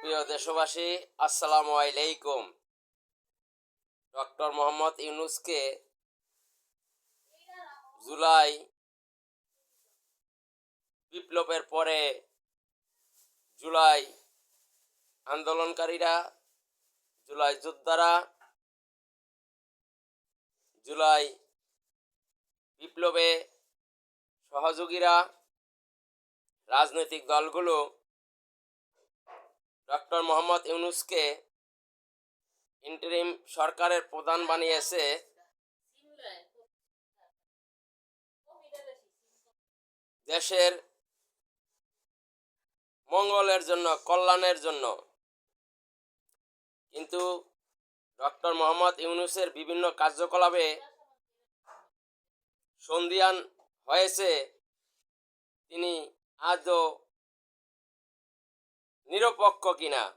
প্রিয় দেশবাসী, আসসালামু আলাইকুম। ডক্টর মোহাম্মদ ইউনুসকে জুলাই বিপ্লবের পরে জুলাই আন্দোলনকারীরা, জুলাই যোদ্ধারা, জুলাই বিপ্লবে সহযোগীরা, রাজনৈতিক দলগুলো ডক্টর মোহাম্মদ ইউনুসকে ইন্টারিম সরকারের প্রধান বানিয়েছে। দেশের মঙ্গলের জন্য, কল্যাণের জন্য। কিন্তু ডক্টর মোহাম্মদ ইউনুসের বিভিন্ন কার্যকলাপে সন্ধিয়ান হয়েছে। তিনি আজও নিরপেক্ষ কিনা।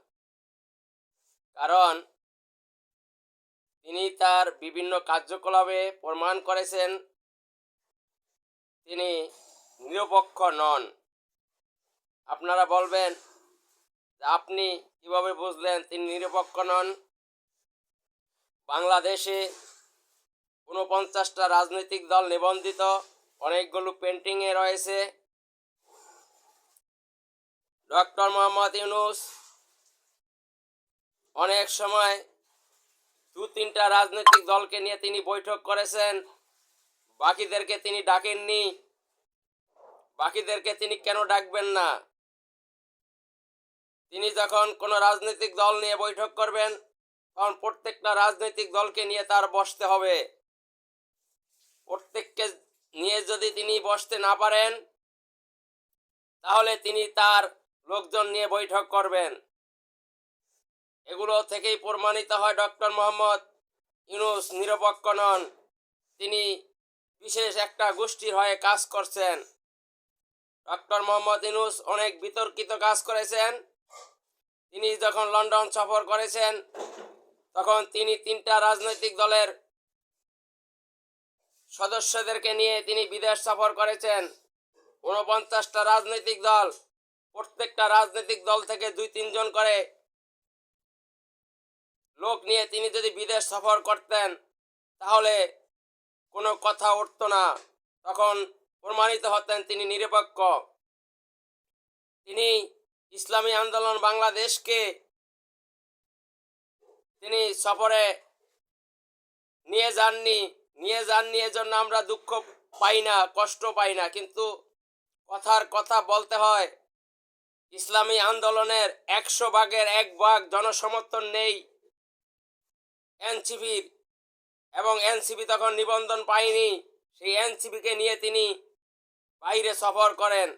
কারণ, তিনি তার বিভিন্ন কার্যকলাপে প্রমাণ করেছেন, তিনি নিরপেক্ষ নন। আপনারা বলবেন, আপনি কীভাবে বুঝলেন তিনি নিরপেক্ষ নন? বাংলাদেশে ঊনপঞ্চাশটা রাজনৈতিক দল নিবন্ধিত, অনেকগুলো পেন্টিংয়ে রয়েছে। ডক্টর মোহাম্মদ ইউনুস, অনেক সময় দু তিনটা রাজনৈতিক দলকে নিয়ে তিনি বৈঠক করেছেন, বাকিদেরকে তিনি ডাকেননি। বাকিদেরকে তিনি কেন ডাকবেন না? তিনি যখন কোনো রাজনৈতিক দল নিয়ে বৈঠক করবেন, তখন প্রত্যেকটা রাজনৈতিক দলকে নিয়ে তার বসতে হবে। প্রত্যেককে নিয়ে যদি তিনি বসতে না পারেন, তাহলে তিনি তার লোকজন নিয়ে বৈঠক করবেন। এগুলো থেকেই প্রমাণিত হয় ডক্টর মোহাম্মদ ইউনুস নিরপেক্ষ নন। তিনি বিশেষ একটা গোষ্ঠীর হয়ে কাজ করছেন। ডক্টর মোহাম্মদ ইউনুস অনেক বিতর্কিত কাজ করেছেন। তিনি যখন লন্ডন সফর করেছেন, তখন তিনি তিনটা রাজনৈতিক দলের সদস্যদেরকে নিয়ে তিনি বিদেশ সফর করেছেন। ঊনপঞ্চাশটা রাজনৈতিক দল প্রত্যেকটা রাজনৈতিক দল থেকে দুই তিনজন করে লোক নিয়ে তিনি যদি বিদেশ সফর করতেন, তাহলে কোনো কথা উঠতো না। তখন প্রমাণিত হতেন তিনি নিরপেক্ষ। তিনি ইসলামী আন্দোলন বাংলাদেশকে তিনি সফরে নিয়ে যাননি। নিয়ে যাননি এজন্য আমরা দুঃখ পাই না, কষ্ট পাই না। কিন্তু কথার কথা বলতে হয় ইসলামী আন্দোলনের একশো ভাগের এক ভাগ জনসমর্থন নেই এনসিপির এবং এনসিপি তখন নিবন্ধন পায়নি। সেই এনসিপিকে নিয়ে তিনি বাইরে সফর করেন।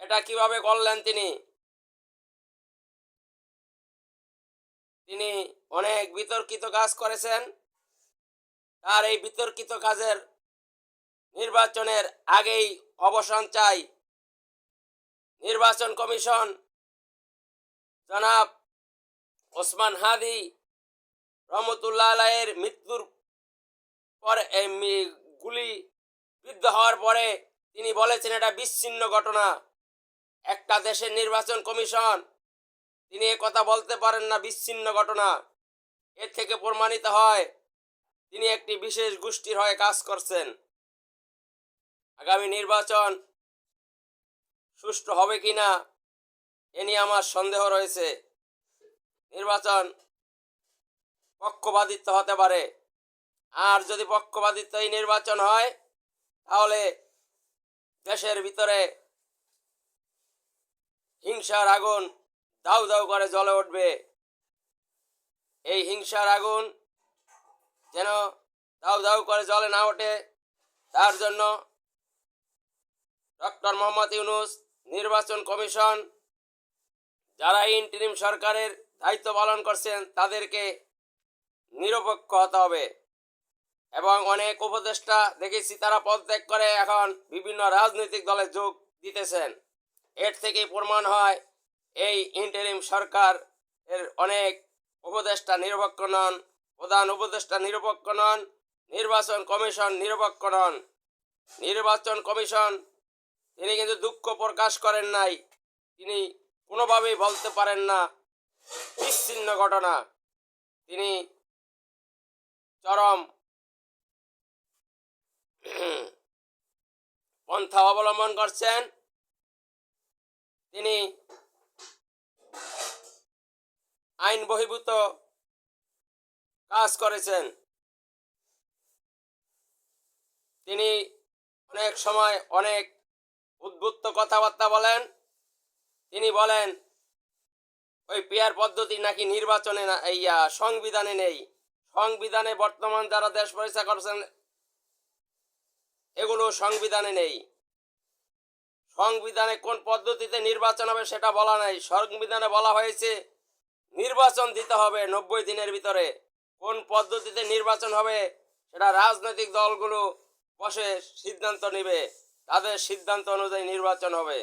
এটা কীভাবে করলেন তিনি? তিনি অনেক বিতর্কিত কাজ করেছেন। তার এই বিতর্কিত কাজের নির্বাচনের আগেই অবসান চাই। নির্বাচন কমিশন, জনাব ওসমান হাদি রহমতুল্লাহ আলাইয়ের মৃত্যুর পরে গুলি বিদ্ধ হওয়ার পরে তিনি বলেছেন এটা বিচ্ছিন্ন ঘটনা। একটা দেশের নির্বাচন কমিশন, তিনি এ কথা বলতে পারেন না, বিচ্ছিন্ন ঘটনা। এর থেকে প্রমাণিত হয়, তিনি একটি বিশেষ গোষ্ঠীর হয়ে কাজ করছেন। আগামী নির্বাচন সুষ্ঠু হবে কিনা এ নিয়ে আমার সন্দেহ রয়েছে। নির্বাচন পক্ষপাতিত্ব হতে পারে। আর যদি পক্ষপাতিত্ব এই নির্বাচন হয়, তাহলে দেশের ভিতরে হিংসার আগুন দাউ দাউ করে জ্বলে উঠবে। এই হিংসার আগুন যেন দাউ দাউ করে জলে না ওঠে, তার জন্য ডক্টর মোহাম্মদ ইউনুস নির্বাচন কমিশন, যারা ইন্টারিম সরকারের দায়িত্ব পালন করছেন, তাদেরকে নিরপেক্ষ হতে হবে। এবং অনেক উপদেষ্টা দেখেছি, তারা পদত্যাগ করে এখন বিভিন্ন রাজনৈতিক দলে যোগ দিতেছেন। এর থেকেই প্রমাণ হয়, এই ইন্টারিম সরকার এর অনেক উপদেষ্টা নিরপেক্ষ নন, প্রধান উপদেষ্টা নিরপেক্ষ নন, নির্বাচন কমিশন নিরপেক্ষ নন। নির্বাচন কমিশন তিনি কিন্তু দুঃখ প্রকাশ করেন নাই। তিনি কোনোভাবেই বলতে পারেন না, বিচ্ছিন্ন ঘটনা। তিনি চরম পন্থা অবলম্বন করছেন। তিনি আইন বহির্ভূত কাজ করেছেন। তিনি অনেক সময় অনেক উদ্বুদ্ধ কথাবার্তা বলেন তিনি বলেন ওই পেয়ার পদ্ধতি নাকি নির্বাচনে না আহ, সংবিধানে নেই। সংবিধানে বর্তমান যারা দেশ পরিচালনা করছেন এগুলো সংবিধানে নেই। সংবিধানে কোন পদ্ধতিতে নির্বাচন হবে সেটা বলা নাই। সংবিধানে বলা হয়েছে নির্বাচন দিতে হবে নব্বই দিনের ভিতরে। কোন পদ্ধতিতে নির্বাচন হবে সেটা রাজনৈতিক দলগুলো বসে সিদ্ধান্ত নেবে। তাদের সিদ্ধান্ত অনুযায়ী নির্বাচন হবে।